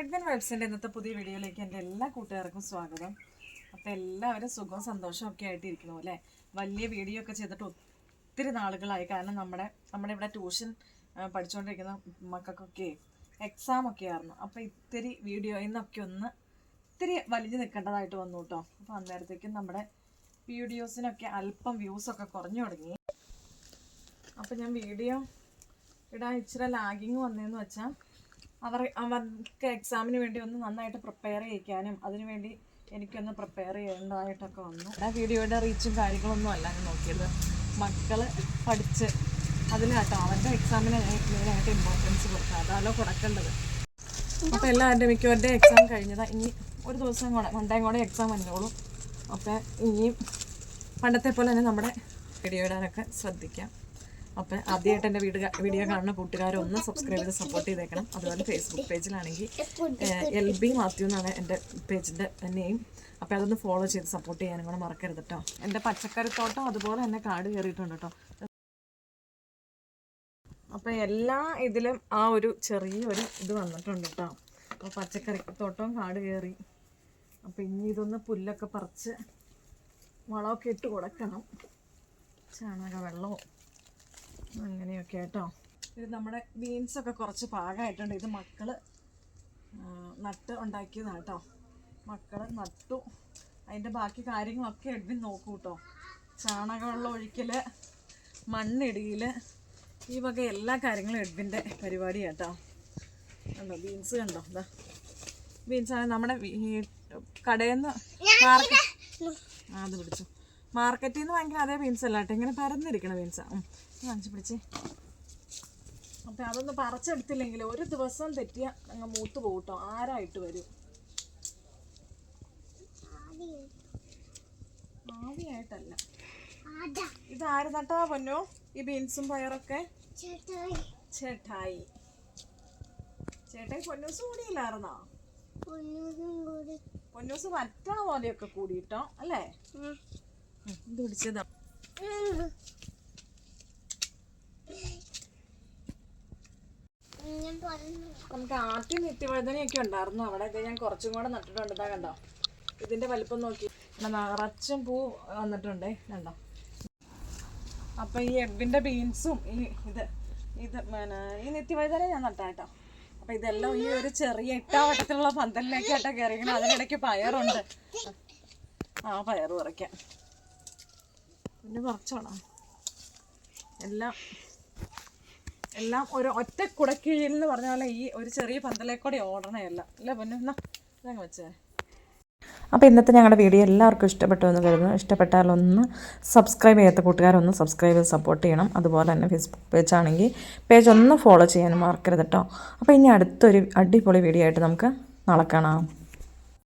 Edwin വെബ്സിന്റെ ഇന്നത്തെ പുതിയ വീഡിയോയിലേക്ക് എന്റെ എല്ലാ കൂട്ടുകാർക്കും സ്വാഗതം. അപ്പോൾ എല്ലാവരും സുഖവും സന്തോഷവും ഒക്കെ ആയിട്ടിരിക്കുന്നു അല്ലേ? വലിയ വീഡിയോ ഒക്കെ ചെയ്തിട്ട് ഒത്തിരി നാളുകളായി. കാരണം നമ്മുടെ നമ്മുടെ ഇവിടെ ട്യൂഷൻ പഠിച്ചുകൊണ്ടിരിക്കുന്ന മക്കൾക്കൊക്കെ എക്സാം ഒക്കെ ആയിരുന്നു. അപ്പോൾ ഇത്തിരി വീഡിയോ ഇന്നൊക്കെ ഒന്ന് ഇത്തിരി വലിഞ്ഞു നിൽക്കേണ്ടതായിട്ട് വന്നു കേട്ടോ. അപ്പോൾ അന്നേരത്തേക്കും നമ്മുടെ വീഡിയോസിനൊക്കെ അല്പം വ്യൂസൊക്കെ കുറഞ്ഞു തുടങ്ങി. അപ്പോൾ ഞാൻ വീഡിയോ ഇടാൻ ഇച്ചിരി ലാഗിങ് വന്നതെന്ന് വെച്ചാൽ അവർ അവർക്ക് എക്സാമിന് വേണ്ടി ഒന്ന് നന്നായിട്ട് പ്രിപ്പയർ ചെയ്യിക്കാനും അതിനുവേണ്ടി എനിക്കൊന്ന് പ്രിപ്പയർ ചെയ്യേണ്ടതായിട്ടൊക്കെ വന്നു. ആ വീഡിയോയുടെ റീച്ചും കാര്യങ്ങളൊന്നും അല്ല ഞാൻ നോക്കിയത്. മക്കൾ പഠിച്ച് അതിനാട്ടോ അവന്റെ എക്സാമിന് മെയിനായിട്ട് ഇമ്പോർട്ടൻസ് കൊടുക്കുക അതാലോ കൊടുക്കേണ്ടത്. അപ്പോൾ എല്ലാവരുടെ മിക്കവരുടെ എക്സാം കഴിഞ്ഞതാ. ഇനി ഒരു ദിവസം കൂടെ മണ്ടേയും കൂടെ എക്സാം വന്നോളൂ അപ്പോൾ ഇനിയും പണ്ടത്തെ പോലെ തന്നെ നമ്മുടെ വീഡിയോ ഇടാനൊക്കെ ശ്രദ്ധിക്കാം. അപ്പം ആദ്യമായിട്ട് എന്റെ വീട് വീഡിയോ കാണുന്ന കൂട്ടുകാരൊന്ന് സബ്സ്ക്രൈബ് ചെയ്ത് സപ്പോർട്ട് ചെയ്തേക്കണം. അതുപോലെ ഫേസ്ബുക്ക് പേജിലാണെങ്കിൽ എൽ ബി മാത്യു എന്നാണ് എന്റെ പേജിന്റെ നെയിം അപ്പോൾ അതൊന്ന് ഫോളോ ചെയ്ത് സപ്പോർട്ട് ചെയ്യാനും കൂടെ മറക്കരുത് കേട്ടോ എന്റെ പച്ചക്കറിത്തോട്ടം അതുപോലെ തന്നെ കാട് കയറിയിട്ടുണ്ട് കേട്ടോ അപ്പം എല്ലാ ഇതിലും ആ ഒരു ചെറിയൊരു ഇത് വന്നിട്ടുണ്ട് കേട്ടോ അപ്പോൾ പച്ചക്കറി തോട്ടവും കാട് കയറി. അപ്പോൾ ഇനി ഇതൊന്ന് പുല്ലൊക്കെ പറിച്ച് വളമൊക്കെ ഇട്ട് കൊടുക്കണം. ചാണക വെള്ളവും അങ്ങനെയൊക്കെ കേട്ടോ ഇത് നമ്മുടെ ബീൻസ് ഒക്കെ കുറച്ച് പാകമായിട്ടുണ്ട്. ഇത് മക്കൾ ആ, നട്ട് ഉണ്ടാക്കിയതാണ് കേട്ടോ മക്കൾ നട്ടു. അതിന്റെ ബാക്കി കാര്യങ്ങളൊക്കെ എഡ്വിൻ നോക്കൂ കേട്ടോ ചാണകവെള്ളം ഒഴിക്കൽ മണ്ണിടിയിൽ ഈ വക എല്ലാ കാര്യങ്ങളും എഡ്വിന്റെ പരിപാടി കേട്ടോ കണ്ടോ ബീൻസ് കണ്ടോ? എന്താ ബീൻസ് ആണ് നമ്മുടെ കടയിൽ നിന്ന് മാർക്കറ്റ് ആ അത് പിടിച്ചു. മാർക്കറ്റിൽ നിന്ന് ഭയങ്കര അതേ ബീൻസ് അല്ല കേട്ടോ. ഇങ്ങനെ പരന്നിരിക്കണ ബീൻസാണ് വാങ്ങിച്ചു പിടിച്ച്. അപ്പം അതൊന്ന് പറിച്ചെടുത്തില്ലെങ്കിൽ ഒരു ദിവസം തെറ്റിയ അങ്ങ് മൂത്ത് പോകട്ടോ കേട്ടോ ആരായിട്ട് വരും? ആവിയായിട്ടല്ല. ഇത് ആര് നട്ടാ പൊന്നോ? ഈ ബീൻസും പയറൊക്കെ? ചേട്ടായി. ചേട്ടായി പൊന്നൂസ് കൂടിയില്ലായിരുന്നോ? പൊന്നൂസ് മറ്റാ പോലെയൊക്കെ കൂടിയിട്ടോ അല്ലേ? ഇത് നമുക്ക് ആദ്യം നിത്യവഴുതനയൊക്കെ ഉണ്ടായിരുന്നു. അവിടെ ഇത് ഞാൻ കുറച്ചും കൂടെ നട്ടിട്ടുണ്ട്. ഇതാ കണ്ടോ? ഇതിന്റെ വലിപ്പം നോക്കി. നിറച്ചും പൂ വന്നിട്ടുണ്ട്. കണ്ടോ? അപ്പൊ ഈ എബിന്റെ ബീൻസും ഈ ഇത് ഇത് പിന്നെ ഈ നിത്യവഴുതന ഞാൻ നട്ടാട്ടോ അപ്പൊ ഇതെല്ലാം ഈ ഒരു ചെറിയ എട്ടാവട്ടത്തിലുള്ള പന്തലിലേക്കാട്ടോ കയറിയിരിക്കണം അതിനിടയ്ക്ക് പയറുണ്ട്. ആ പയറ് പറിക്കാം. പിന്നെ പറച്ചോണം എല്ലാം എല്ലാം ഒരു ഒറ്റ കുടക്കീഴിൽ എന്ന് പറഞ്ഞ പോലെ ഈ ഒരു ചെറിയ പന്തലേക്കൂടെ ഓടണയല്ല അല്ലേ പൊന്നു? എന്നാ ഇതങ്ങ് വെച്ചേ. അപ്പോൾ ഇന്നത്തെ ഞങ്ങളുടെ വീഡിയോ എല്ലാവർക്കും ഇഷ്ടപ്പെട്ടു എന്ന് കരുതുന്നു. ഇഷ്ടപ്പെട്ടാൽ ഒന്ന് സബ്സ്ക്രൈബ് ചെയ്യാത്ത കൂട്ടുകാരൊന്ന് സബ്സ്ക്രൈബ് ചെയ്ത് സപ്പോർട്ട് ചെയ്യണം. അതുപോലെ തന്നെ ഫേസ്ബുക്ക് പേജ് ആണെങ്കിൽ പേജ് ഒന്ന് ഫോളോ ചെയ്യാനും മറക്കരുത് കേട്ടോ അപ്പോൾ ഇനി അടുത്തൊരു അടിപൊളി വീഡിയോ ആയിട്ട് നമുക്ക് നാളെ കാണാം.